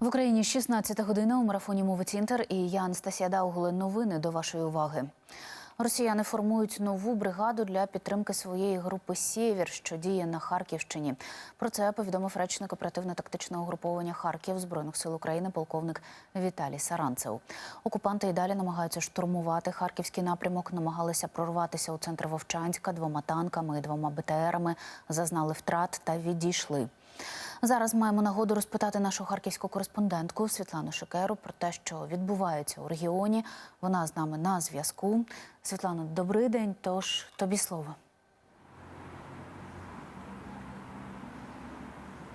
В Україні 16 година у марафоні мовить Інтер і я Анастасія Даугуле. Новини до вашої уваги. Росіяни формують нову бригаду для підтримки своєї групи Сєвєр, що діє на Харківщині. Про це повідомив речник оперативно-тактичного угруповання Харків збройних сил України, полковник Віталій Саранцев. Окупанти і далі намагаються штурмувати харківський напрямок, намагалися прорватися у центр Вовчанська двома танками і двома БТРами, зазнали втрат та відійшли. Зараз маємо нагоду розпитати нашу харківську кореспондентку Світлану Шикеру про те, що відбувається у регіоні. Вона з нами на зв'язку. Світлано, добрий день. Тож тобі слово.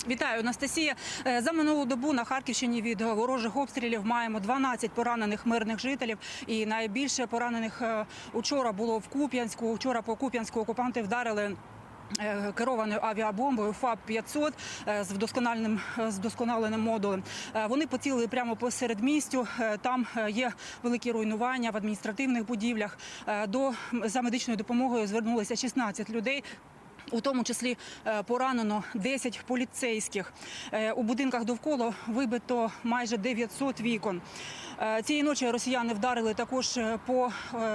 Вітаю, Анастасія. Е, За минулу добу на Харківщині від ворожих обстрілів маємо 12 поранених мирних жителів. І найбільше поранених е, учора було в Куп'янську. Учора по Куп'янську окупанти вдарили. Е, Керованою авіабомбою ФАБ-500 е, з вдосконаленим з вдосконаленим модулем. Е, Вони поцілили прямо посеред містю. Е, Там е, є великі руйнування в адміністративних будівлях. Е, До за медичною допомогою звернулися 16 людей. У тому числі е, поранено 10 поліцейських. Е, У будинках довкола вибито майже 900 вікон. Е, Цієї ночі росіяни вдарили також по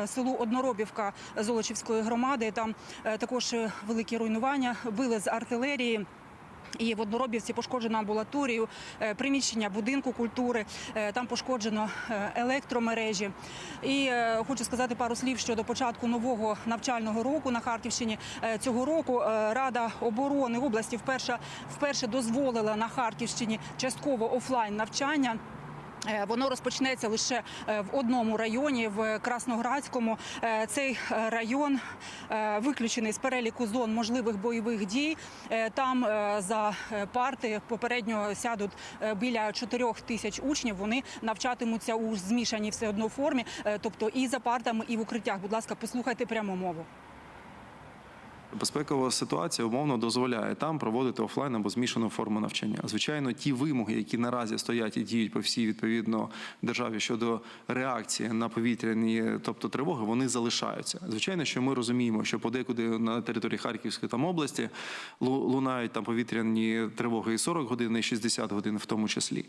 селу Одноробівка Золочівської громади. Там також великі руйнування били з артилерії. І в Одноробівці пошкоджено амбулаторію, е, приміщення будинку культури. е, Там пошкоджено е, електромережі. І хочу сказати пару слів щодо початку нового навчального року на Харківщині. Цього року Рада оборони області вперше вперше дозволила на Харківщині частково офлайн навчання. Е, Воно розпочнеться лише е, в одному районі, в Красноградському. Е, Цей район виключений з переліку зон можливих бойових дій. Там за парти попередньо сядуть біля 4 тисяч учнів. Вони навчатимуться у змішаній все одно формі, тобто і за партами, і в укриттях. Будь ласка, послухайте пряму мову. Безпекова ситуація умовно дозволяє там проводити офлайн або змішану форму навчання. Звичайно, ті вимоги, які наразі стоять і діють по всій відповідно державі щодо реакції на повітряні, тобто тривоги, вони залишаються. Звичайно, що ми розуміємо, що подекуди на території Харківської там області лу- лунають там повітряні тривоги і 40 годин, і 60 годин в тому числі.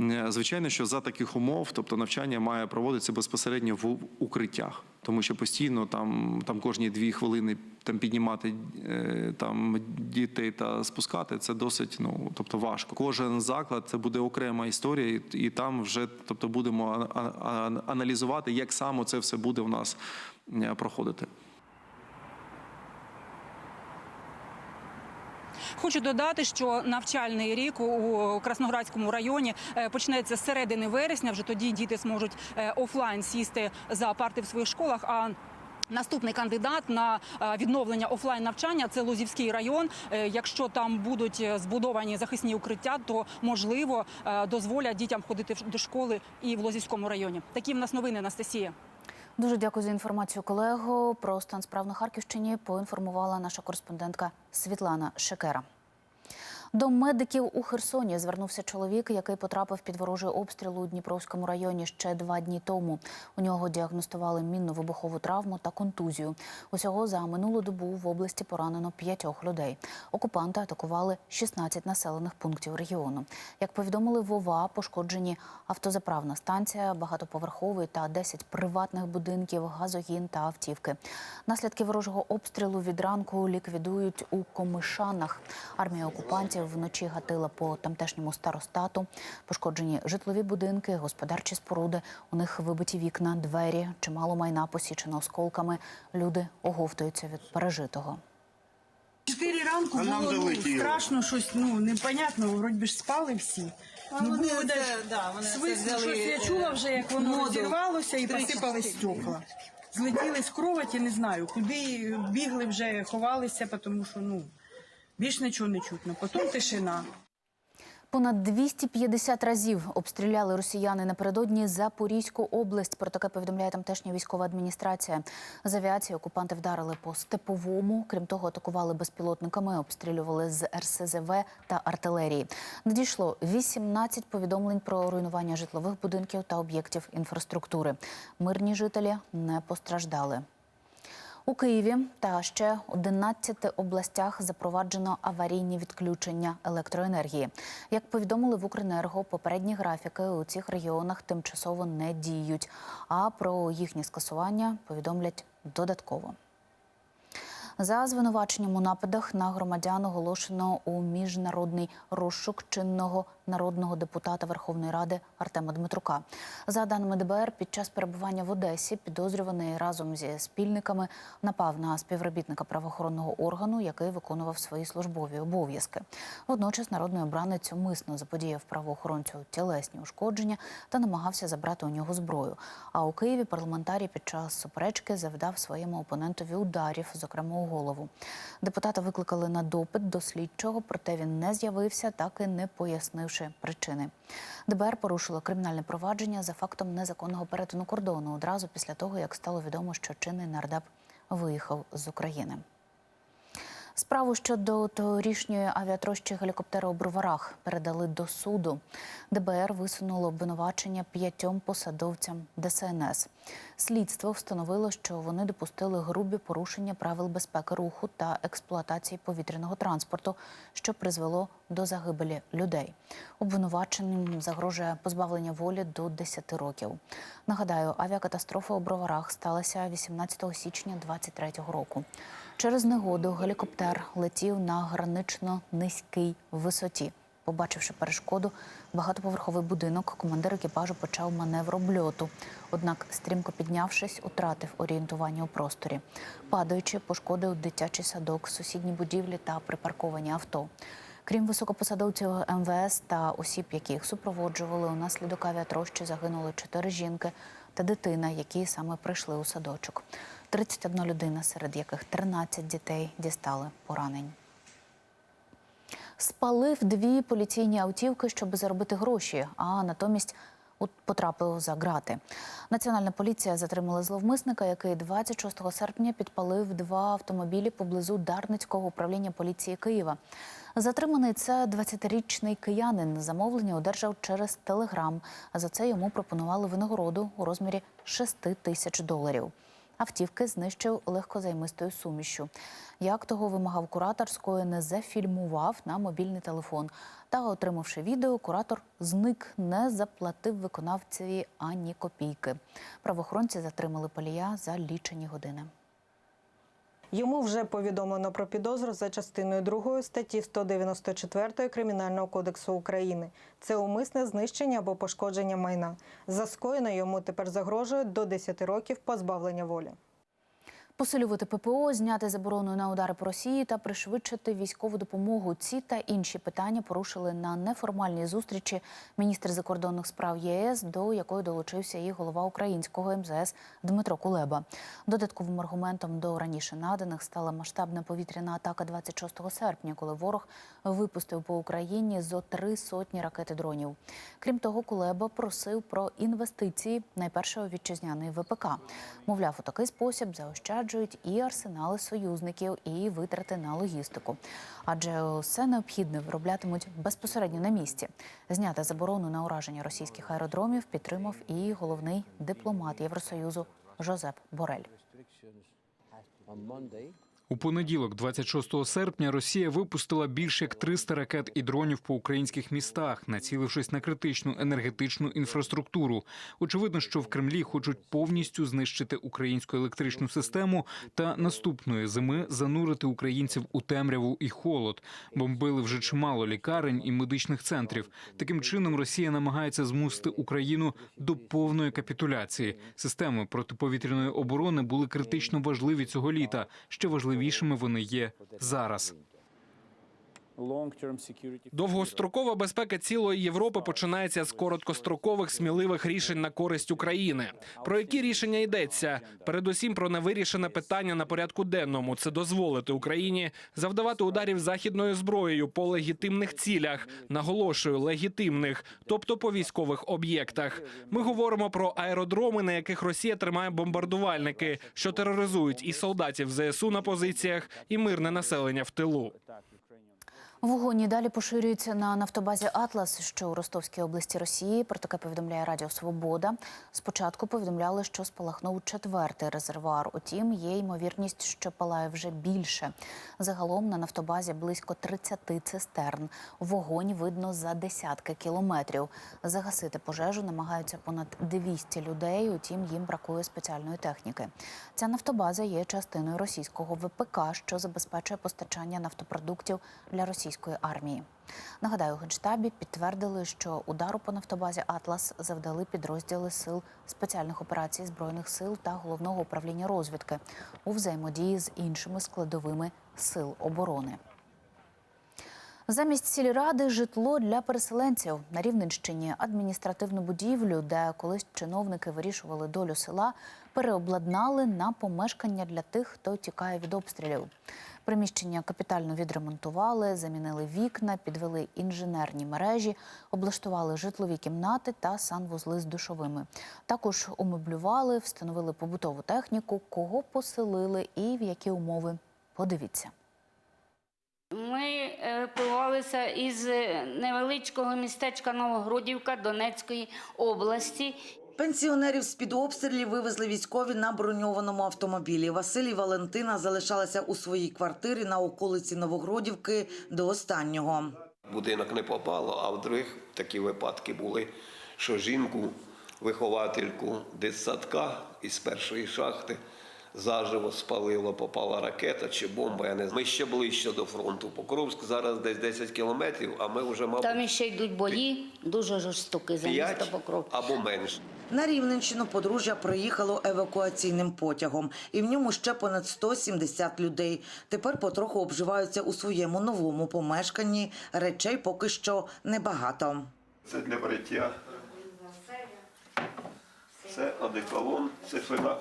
Е, Звичайно, що за таких умов, тобто навчання має проводитися безпосередньо в укриттях, тому що постійно там, там кожні дві хвилини там піднімати е, там дітей та спускати це досить ну тобто важко. Кожен заклад це буде окрема історія, і, там вже тобто будемо аналізувати, як саме це все буде у нас е, проходити. Хочу додати, що навчальний рік у Красноградському районі е, почнеться з середини вересня. Вже тоді діти зможуть е, офлайн сісти за парти в своїх школах. А Наступний кандидат на е, відновлення офлайн навчання це Лозівський район. Якщо там будуть збудовані захисні укриття, то можливо дозволять дітям ходити до школи і в Лозівському районі. Такі в нас новини, Анастасія. Дуже дякую за інформацію, колего. Про стан справ на Харківщині поінформувала наша кореспондентка Світлана Шекера. До медиків у Херсоні звернувся чоловік, який потрапив під ворожий обстріл у Дніпровському районі ще два дні тому. У нього діагностували мінно-вибухову травму та контузію. Усього за минулу добу в області поранено п'ятьох людей. Окупанти атакували 16 населених пунктів регіону. Як повідомили в ОВА, пошкоджені автозаправна станція, багатоповерховий та 10 приватних будинків, газогін та автівки. Наслідки ворожого обстрілу від ранку ліквідують у Комишанах. Армія окупантів вночі гатила по тамтешньому старостату. Пошкоджені житлові будинки, господарчі споруди. У них вибиті вікна, двері, чимало майна посічено осколками. Люди оговтуються від пережитого. Чотири ранку А було ну, страшно, щось ну непонятно, вроді ж спали всі. ну, вони було це, да, вони це свист, взяли, щось я е, чула вже, як воно модуль. розірвалося і посипали стекла. Злетіли з кроваті, не знаю, куди бігли вже, ховалися, тому що ну більш нічого не чутно. Потім тишина. Понад 250 разів обстріляли росіяни напередодні Запорізьку область. Про таке повідомляє тамтешня військова адміністрація. З авіації окупанти вдарили по степовому. Крім того, атакували безпілотниками, обстрілювали з РСЗВ та артилерії. Надійшло 18 повідомлень про руйнування житлових будинків та об'єктів інфраструктури. Мирні жителі не постраждали. У Києві та ще 11 областях запроваджено аварійні відключення електроенергії. Як повідомили в Укренерго, попередні графіки у цих регіонах тимчасово не діють. А про їхнє скасування повідомлять додатково. За звинуваченням у нападах на громадян оголошено у міжнародний розшук чинного народного депутата Верховної Ради Артема Дмитрука. За даними ДБР, під час перебування в Одесі підозрюваний разом зі спільниками напав на співробітника правоохоронного органу, який виконував свої службові обов'язки. Водночас народний обранець умисно заподіяв правоохоронцю тілесні ушкодження та намагався забрати у нього зброю. А у Києві парламентарій під час суперечки завдав своєму опонентові ударів, зокрема у голову. Депутата викликали на допит до слідчого, проте він не з'явився, так і не пояснивши причини. ДБР порушило кримінальне провадження за фактом незаконного перетину кордону одразу після того, як стало відомо, що чинний нардеп виїхав з України. Справу щодо торішньої авіатрощі гелікоптера у Броварах передали до суду. ДБР висунуло обвинувачення п'ятьом посадовцям ДСНС. Слідство встановило, що вони допустили грубі порушення правил безпеки руху та експлуатації повітряного транспорту, що призвело до загибелі людей. Обвинуваченим загрожує позбавлення волі до 10 років. Нагадаю, авіакатастрофа у Броварах сталася 18 січня 2023 року. Через негоду гелікоптер летів на гранично низькій висоті. Побачивши перешкоду, багатоповерховий будинок, командир екіпажу почав маневр обльоту. Однак, стрімко піднявшись, утратив орієнтування у просторі. Падаючи, пошкодив дитячий садок, сусідні будівлі та припарковані авто. Крім високопосадовців МВС та осіб, які їх супроводжували, унаслідок авіатрощі загинули чотири жінки та дитина, які саме прийшли у садочок. 31 людина, серед яких 13 дітей дістали поранень. Спалив дві поліційні автівки, щоб заробити гроші, а натомість от- потрапив за грати. Національна поліція затримала зловмисника, який 26 серпня підпалив два автомобілі поблизу Дарницького управління поліції Києва. Затриманий це 20-річний киянин. Замовлення одержав через телеграм. За це йому пропонували винагороду у розмірі 6 тисяч доларів. Автівки знищив легкозаймистою сумішю. Як того вимагав куратор, скоєне зафільмував на мобільний телефон. Та, отримавши відео, куратор зник, не заплатив виконавцеві ані копійки. Правоохоронці затримали палія за лічені години. Йому вже повідомлено про підозру за частиною 2 статті 194 Кримінального кодексу України. Це умисне знищення або пошкодження майна. За скоєне йому тепер загрожує до 10 років позбавлення волі. Посилювати ППО, зняти заборону на удари по Росії та пришвидшити військову допомогу. Ці та інші питання порушили на неформальній зустрічі міністр закордонних справ єС, до якої долучився і голова українського МЗС Дмитро Кулеба. Додатковим аргументом до раніше наданих стала масштабна повітряна атака 26 серпня, коли ворог випустив по Україні зо три сотні ракет і дронів. Крім того, Кулеба просив про інвестиції найпершого вітчизняної ВПК. Мовляв, у такий спосіб заощаджують і арсенали союзників, і витрати на логістику. Адже все необхідне вироблятимуть безпосередньо на місці. Зняти заборону на ураження російських аеродромів підтримав і головний дипломат Євросоюзу Жозеп Борель. У понеділок, 26 серпня, Росія випустила більше як 300 ракет і дронів по українських містах, націлившись на критичну енергетичну інфраструктуру. Очевидно, що в Кремлі хочуть повністю знищити українську електричну систему та наступної зими занурити українців у темряву і холод. Бомбили вже чимало лікарень і медичних центрів. Таким чином Росія намагається змусити Україну до повної капітуляції. Системи протиповітряної оборони були критично важливі цього літа. Ще важливішими вони є зараз. Довгострокова безпека цілої Європи починається з короткострокових сміливих рішень на користь України. Про які рішення йдеться? Передусім про невирішене питання на порядку денному це дозволити Україні завдавати ударів західною зброєю по легітимних цілях. Наголошую, легітимних, тобто по військових об'єктах. Ми говоримо про аеродроми, на яких Росія тримає бомбардувальники, що тероризують і солдатів ЗСУ на позиціях, і мирне населення в тилу. Вогонь і далі поширюється на нафтобазі Атлас, що у Ростовській області Росії. Про таке повідомляє Радіо Свобода. Спочатку повідомляли, що спалахнув четвертий резервуар. Утім, є ймовірність, що палає вже більше. Загалом на нафтобазі близько 30 цистерн. Вогонь видно за десятки кілометрів. Загасити пожежу намагаються понад 200 людей. Утім, їм бракує спеціальної техніки. Ця нафтобаза є частиною російського ВПК, що забезпечує постачання нафтопродуктів для російської армії. Нагадаю, у Генштабі підтвердили, що удару по нафтобазі Атлас завдали підрозділи сил спеціальних операцій збройних сил та головного управління розвідки у взаємодії з іншими складовими сил оборони. Замість сільради житло для переселенців на Рівненщині адміністративну будівлю, де колись чиновники вирішували долю села, переобладнали на помешкання для тих, хто тікає від обстрілів. Приміщення капітально відремонтували, замінили вікна, підвели інженерні мережі, облаштували житлові кімнати та санвузли з душовими. Також умеблювали, встановили побутову техніку, кого поселили і в які умови. Подивіться. Ми евакуювалися із е, невеличкого містечка Новогродівка Донецької області. Пенсіонерів з-під обстрілів вивезли військові на броньованому автомобілі. Василь і Валентина залишалися у своїй квартирі на околиці Новогродівки до останнього. будинок не попало, а в других такі випадки були, що жінку, виховательку дитсадка із першої шахти заживо спалило, попала ракета чи бомба. Я не знаю. Ми ще ближче до фронту. Покровськ зараз десь 10 кілометрів, а ми вже, мабуть, Там ще йдуть бої, дуже жорстокі за місто 5 Покров. або менше. На Рівненщину подружжя приїхало евакуаційним потягом, і в ньому ще понад 170 людей. Тепер потроху обживаються у своєму новому помешканні. Речей поки що небагато. Це для бриття. Це одеколон, це фена.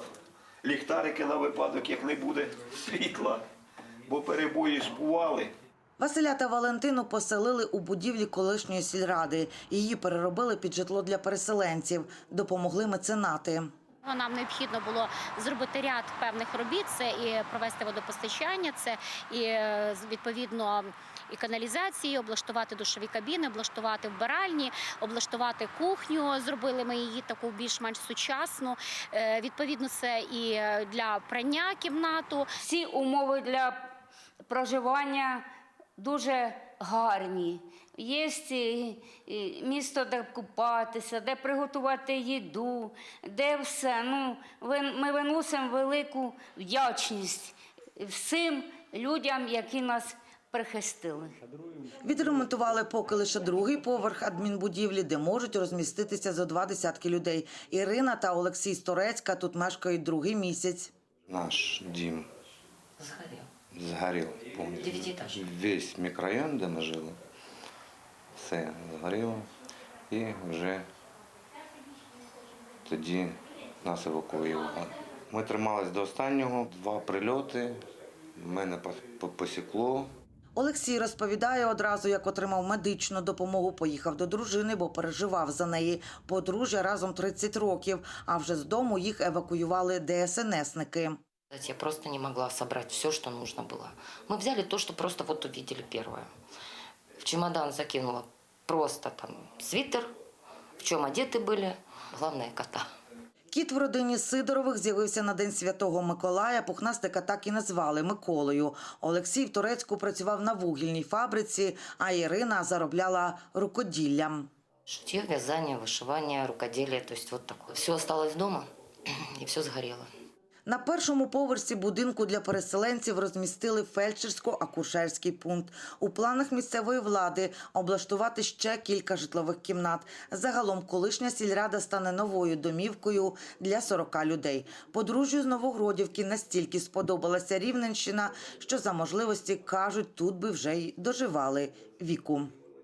Ліхтарики на випадок, як не буде світла, бо перебої ж бували. Василя та Валентину поселили у будівлі колишньої сільради. Її переробили під житло для переселенців. Допомогли меценати. Нам необхідно було зробити ряд певних робіт. Це і провести водопостачання, це і е, відповідно і каналізації, облаштувати душові кабіни, облаштувати вбиральні, облаштувати кухню. Зробили ми її таку більш-менш сучасну. Е, Відповідно, це і для прання кімнату. Всі умови для проживання дуже гарні. Є місто, де купатися, де приготувати їду, де все. Ну, ми виносимо велику вдячність всім людям, які нас прихистили. Відремонтували поки лише другий поверх адмінбудівлі, де можуть розміститися зо два десятки людей. Ірина та Олексій Сторецька тут мешкають другий місяць. Наш дім Згорів. згорів повністю. Весь мікрорайон, де ми жили, все згоріло. І вже тоді нас евакуювали. Ми тримались до останнього, два прильоти, мене по- посікло. Олексій розповідає одразу, як отримав медичну допомогу, поїхав до дружини, бо переживав за неї. Подружжя разом 30 років, а вже з дому їх евакуювали ДСНСники. Я просто не могла собрать все, что нужно было. Мы взяли то, что просто вот увидели первое. В чемодан закинула просто там свитер, в чем одеты были, главное кота. Кіт в родині Сидорових з'явився на День Святого Миколая. Пухнастика так і назвали Миколою. Олексій в Турецьку працював на вугільній фабриці, а Ірина заробляла рукоділлям. Шитье, вязание, вышивание, рукоделие, то есть вот такое. Все осталось дома, и все сгорело. На першому поверсі будинку для переселенців розмістили фельдшерсько-акушерський пункт. У планах місцевої влади облаштувати ще кілька житлових кімнат. Загалом колишня сільрада стане новою домівкою для 40 людей. Подружжю з Новогродівки настільки сподобалася Рівненщина, що за можливості кажуть, тут би вже й доживали віку.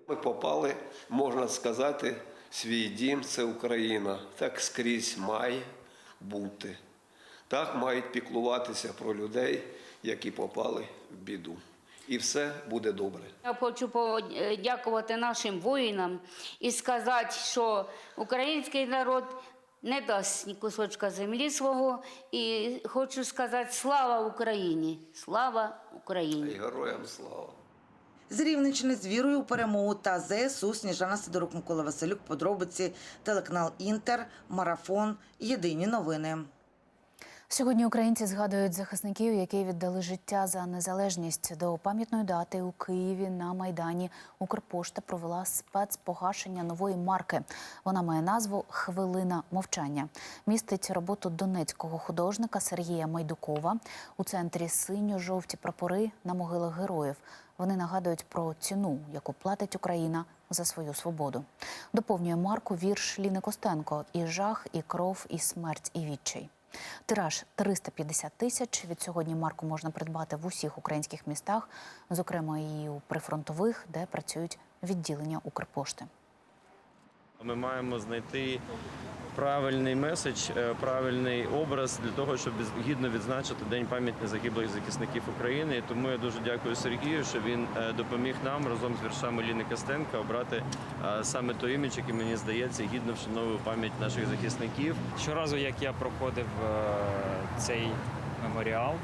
Ми попали, можна сказати, свій дім це Україна. Так скрізь має бути. Так мають піклуватися про людей, які попали в біду. І все буде добре. Я хочу подякувати нашим воїнам і сказати, що український народ не дасть ні кусочка землі свого. І хочу сказати слава Україні! Слава І Україні! героям слава. З Рівненщини з вірою у перемогу та ЗСУ Сніжана Сидорук, Микола Василюк. Подробиці телеканал Інтер, Марафон. Єдині новини. Сьогодні українці згадують захисників, які віддали життя за незалежність. До пам'ятної дати у Києві на майдані Укрпошта провела спецпогашення нової марки. Вона має назву Хвилина мовчання. Містить роботу донецького художника Сергія Майдукова. У центрі синьо-жовті прапори на могилах героїв. Вони нагадують про ціну, яку платить Україна за свою свободу. Доповнює марку вірш Ліни Костенко і жах, і кров, і смерть, і відчай. Тираж 350 тисяч. Від сьогодні марку можна придбати в усіх українських містах, зокрема і у прифронтових, де працюють відділення Укрпошти. Ми маємо знайти правильний меседж, е, правильний образ для того, щоб гідно відзначити День пам'яті загиблих захисників України. Тому я дуже дякую Сергію, що він е, допоміг нам разом з віршами Ліни Костенка обрати е, саме той імідж, який мені здається гідно вшановує пам'ять наших захисників. Щоразу, як я проходив цей меморіал,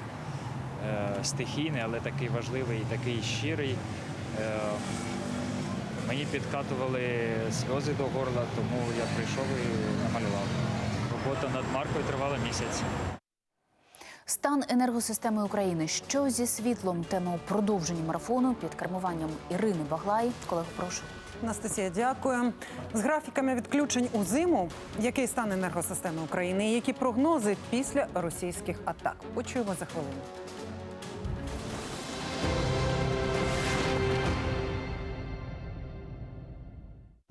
стихійний, але такий важливий такий щирий, мені підкатували сльози до горла, тому я прийшов і намалював. Робота над маркою тривала місяць. Стан енергосистеми України. Що зі світлом? Тема у продовженні марафону під кермуванням Ірини Баглай. Колег, прошу. Анастасія, дякую. З графіками відключень у зиму, який стан енергосистеми України і які прогнози після російських атак? Почуємо за хвилину.